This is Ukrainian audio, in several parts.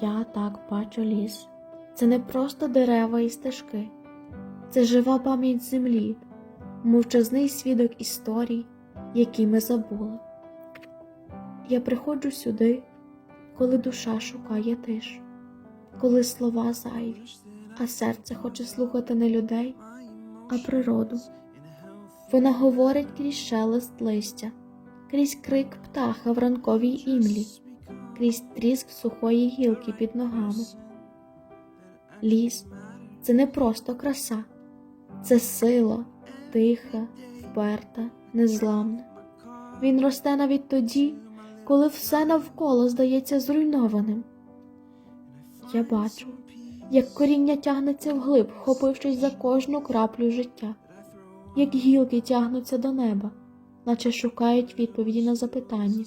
Я так бачу ліс. Це не просто дерева і стежки, це жива пам'ять землі, мовчазний свідок історій, які ми забули. Я приходжу сюди, коли душа шукає тишу, коли слова зайві, а серце хоче слухати не людей, а природу. Вона говорить крізь шелест листя, крізь крик птаха в ранковій імлі, крізь тріск сухої гілки під ногами. Ліс це не просто краса, це сила, тиха, вперта, незламна. Він росте навіть тоді, коли все навколо здається зруйнованим. Я бачу, як коріння тягнеться вглиб, вхопившись за кожну краплю життя, як гілки тягнуться до неба, наче шукають відповіді на запитання,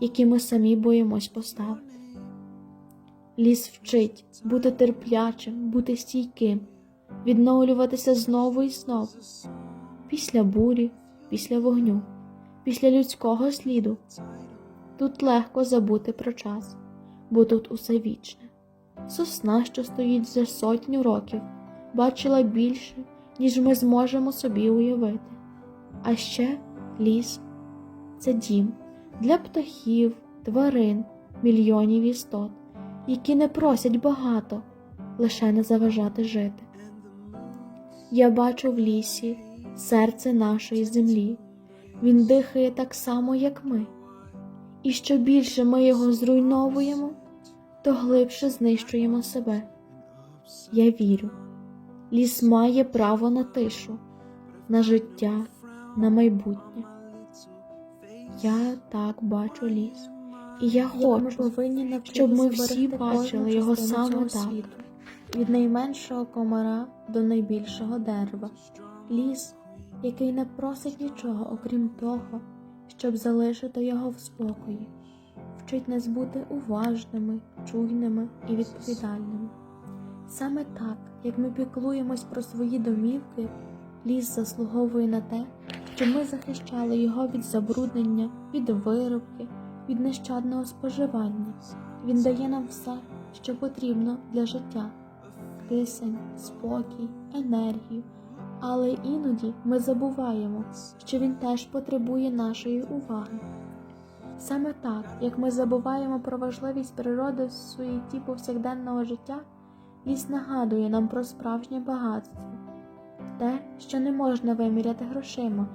які ми самі боїмось поставити. Ліс вчить бути терплячим, бути стійким, відновлюватися знову і знову. Після бурі, після вогню, після людського сліду. Тут легко забути про час, бо тут усе вічне. Сосна, що стоїть за сотню років, бачила більше, ніж ми зможемо собі уявити. А ще ліс це дім для птахів, тварин, мільйонів істот, які не просять багато, лише не заважати жити. Я бачу в лісі серце нашої землі. Він дихає так само, як ми. І що більше ми його зруйновуємо, то глибше знищуємо себе. Я вірю, ліс має право на тишу, на життя, на майбутнє. Я так бачу ліс, і я хочу, щоб ми всі бачили його саме так. від найменшого комара до найбільшого дерева. Ліс, який не просить нічого, окрім того, щоб залишити його в спокої, вчить нас бути уважними, чуйними і відповідальними. Саме так, як ми піклуємось про свої домівки, ліс заслуговує на те, щоб ми захищали його від забруднення, від виробки, від нещадного споживання. Він дає нам все, що потрібно для життя кисень, спокій, енергію. Але іноді ми забуваємо, що він теж потребує нашої уваги. Саме так, як ми забуваємо про важливість природи в суєті повсякденного життя, ліс нагадує нам про справжнє багатство, те, що не можна виміряти грошима